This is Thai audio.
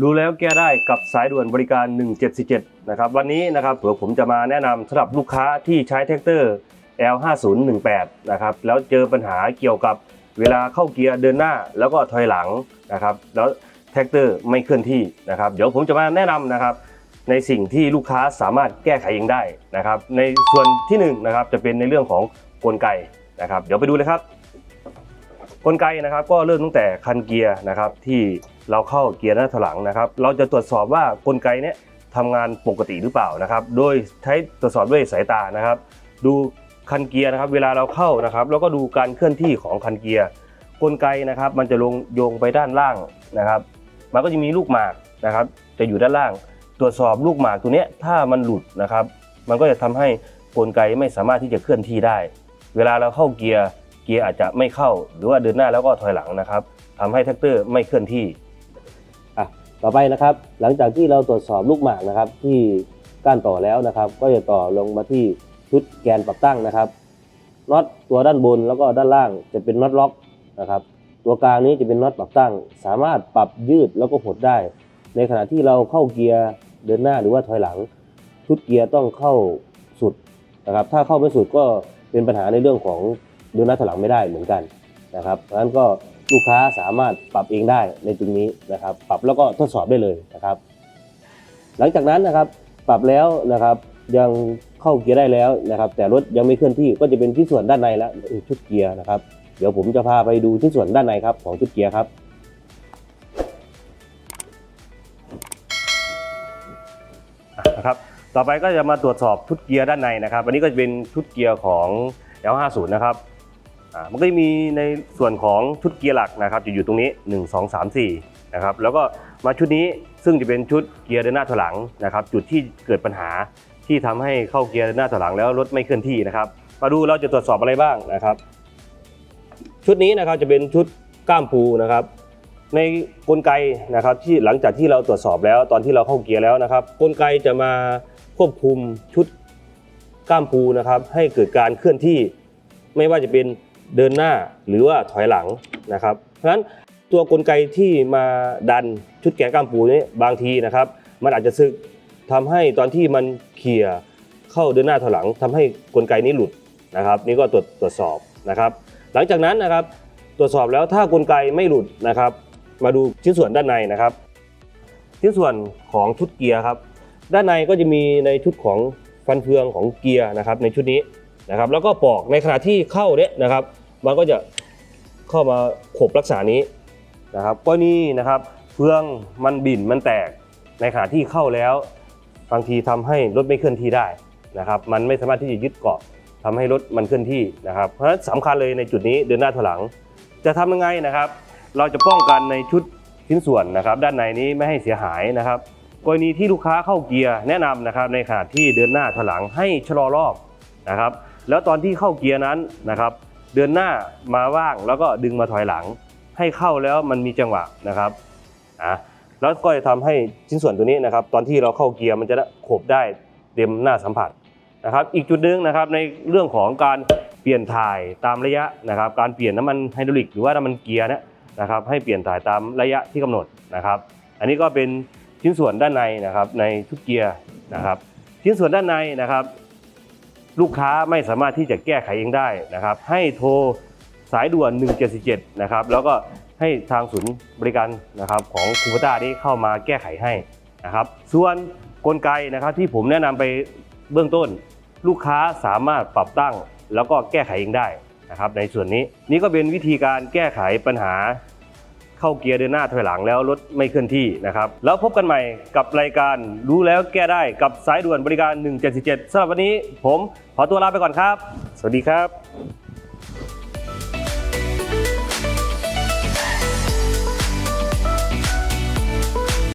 รู้แล้วแก้ได้กับสายด่วนบริการ 1747 นะครับ วันนี้นะครับเผื่อผมจะมาแนะนำสำหรับลูกค้าที่ใช้แท็กเตอร์ L5018 นะครับแล้วเจอปัญหาเกี่ยวกับเวลาเข้าเกียร์เดินหน้าแล้วก็ถอยหลังนะครับแล้วแท็กเตอร์ไม่เคลื่อนที่นะครับ เดี๋ยวผมจะมาแนะนำนะครับในสิ่งที่ลูกค้าสามารถแก้ไขเองได้นะครับ ในส่วนที่หนึ่งนะครับจะเป็นในเรื่องของกลไกนะครับ เดี๋ยวไปดูเลยครับ กลไกนะครับก็เริ่มตั้งแต่คันเกียร์นะครับที่ เราเข้าเกียร์หน้าถอยหลังนะครับ เราจะตรวจสอบว่ากลไกเนี้ยทำงานปกติหรือเปล่านะครับ โดยใช้ตรวจสอบด้วยสายตานะครับ ดูคันเกียร์นะครับ เวลาเราเข้านะครับ แล้วก็ดูการเคลื่อนที่ของคันเกียร์กลไกนะครับ มันจะลงโยงไปด้านล่างนะครับ มันก็จะมีลูกหมากนะครับ จะอยู่ด้านล่าง ตรวจสอบลูกหมากตัวเนี้ยถ้ามันหลุดนะครับ มันก็จะทำให้กลไกไม่สามารถที่จะเคลื่อนที่ได้ เวลาเราเข้าเกียร์เกียร์อาจจะไม่เข้า หรือว่าเดินหน้าแล้วก็ถอยหลังนะครับทำให้แท็กเตอร์ไม่เคลื่อนที่ ต่อไปนะครับ หลังจากที่เราตรวจสอบลูกหมากนะครับ ที่ก้านต่อแล้วนะครับ ก็จะต่อลงมาที่ชุดแกนปรับตั้งนะครับน็อตตัวด้านบนแล้วก็ด้านล่างจะเป็นน็อตล็อกนะครับ ตัวกลางนี้จะเป็นน็อตปรับตั้ง สามารถปรับยืดแล้วก็หดได้ ในขณะที่เราเข้าเกียร์เดินหน้าหรือว่าถอยหลัง ชุดเกียร์ต้องเข้าสุดนะครับ ถ้าเข้าไม่สุดก็เป็นปัญหาในเรื่องของเดินหน้าถอยหลังไม่ได้เหมือนกันนะครับเพราะฉะนั้นก็ ลูกค้าสามารถปรับเองได้ในตรงนี้นะครับ ปรับแล้วก็ทดสอบได้เลยนะครับ หลังจากนั้นนะครับปรับแล้วนะครับยังเข้าเกียร์ได้แล้วนะครับ แต่รถยังไม่เคลื่อนที่ก็จะเป็นที่ส่วนด้านในแล้วชุดเกียร์นะครับ เดี๋ยวผมจะพาไปดูที่ส่วนด้านในครับของชุดเกียร์ครับนะครับต่อไปก็จะมาตรวจสอบชุดเกียร์ด้านในนะครับ อันนี้ก็จะเป็นชุดเกียร์ของ L50 นะครับ มันก็จะมีในส่วนของชุดเกียร์หลักนะครับจะอยู่ตรงนี้ 1 2 3 4นะครับแล้วก็มาชุดนี้ซึ่งจะเป็นชุดเกียร์เดินหน้าถอยหลังนะครับจุดที่เกิดปัญหาที่ทำให้เข้าเกียร์เดินหน้าถอยหลังแล้วรถไม่เคลื่อนที่นะครับมาดูเราจะตรวจสอบอะไรบ้างนะครับ ชุดนี้นะครับจะเป็นชุดก้ามปูนะครับ ในกลไกนะครับที่หลังจากที่เราตรวจสอบแล้วตอนที่เราเข้าเกียร์แล้วนะครับ กลไกจะมาควบคุมชุดก้ามปูนะครับ ให้เกิดการเคลื่อนที่ไม่ว่าจะเป็น เดินหน้าหรือว่าถอยหลังนะครับ เพราะฉะนั้นตัวกลไกที่มาดันชุดแกนก้ามปูนี้บางทีนะครับ มันอาจจะซึกทำให้ตอนที่มันเขี่ยเข้าเดินหน้าถอยหลังทำให้กลไกนี้หลุดนะครับ นี่ก็ตรวจตรวจสอบนะครับ หลังจากนั้นนะครับตรวจสอบแล้วถ้ากลไกไม่หลุดนะครับ มาดูชิ้นส่วนด้านในนะครับ ชิ้นส่วนของชุดเกียร์ครับ ด้านในก็จะมีในชุดของฟันเฟืองของเกียร์นะครับ ในชุดนี้ นะครับ แล้วก็ปอกในขณะที่เข้าเนี่ยนะครับ มันก็จะเข้ามาขบลักษณะนี้นะครับก็นี่นะครับเฟืองมันบิ่นมันแตกในขณะที่เข้าแล้วบางทีทำให้รถไม่เคลื่อนที่ได้นะครับ มันไม่สามารถที่จะยึดเกาะทำให้รถมันเคลื่อนที่นะครับ เพราะฉะนั้นสำคัญเลยในจุดนี้เดินหน้าถอยหลัง จะทำยังไงนะครับ เราจะป้องกันในชุดชิ้นส่วนนะครับ ด้านในนี้ไม่ให้เสียหายนะครับกรณีที่ลูกค้าเข้าเกียร์แนะนำนะครับในขณะที่เดินหน้าถอยหลังให้ชะลอรอบนะครับ แล้วตอนที่เข้าเกียร์นั้นนะครับ เดินหน้ามาว่างแล้วก็ดึงมาถอยหลัง ให้เข้าแล้วมันมีจังหวะนะครับอะแล้วก็จะทำให้ชิ้นส่วนตัวนี้นะครับ ตอนที่เราเข้าเกียร์มันจะได้ขบได้เต็มหน้าสัมผัสนะครับ อีกจุดหนึ่งนะครับในเรื่องของการเปลี่ยนถ่ายตามระยะนะครับ การเปลี่ยนน้ำมันไฮดรอลิกหรือว่าน้ำมันเกียร์เนี่ยนะครับ ให้เปลี่ยนถ่ายตามระยะที่กำหนดนะครับ อันนี้ก็เป็นชิ้นส่วนด้านในนะครับในชุดเกียร์นะครับ ชิ้นส่วนด้านในนะครับ ลูกค้าไม่สามารถที่จะแก้ไขเองได้นะครับ ให้โทรสายด่วน 177 นะครับ แล้วก็ให้ทางศูนย์บริการนะครับของคูปต้านี้เข้ามาแก้ไขให้นะครับ ส่วนกลไกนะครับที่ผมแนะนำไปเบื้องต้น ลูกค้าสามารถปรับตั้ง แล้วก็แก้ไขเองได้นะครับ ในส่วนนี้นี่ก็เป็นวิธีการแก้ไขปัญหา เข้าเกียร์เดินหน้าถอยหลังแล้วรถไม่เคลื่อนที่นะครับ แล้วพบกันใหม่กับรายการรู้แล้วแก้ได้กับสายด่วนบริการ 177สำหรับวันนี้ผมขอตัวลาไปก่อนครับ สวัสดีครับ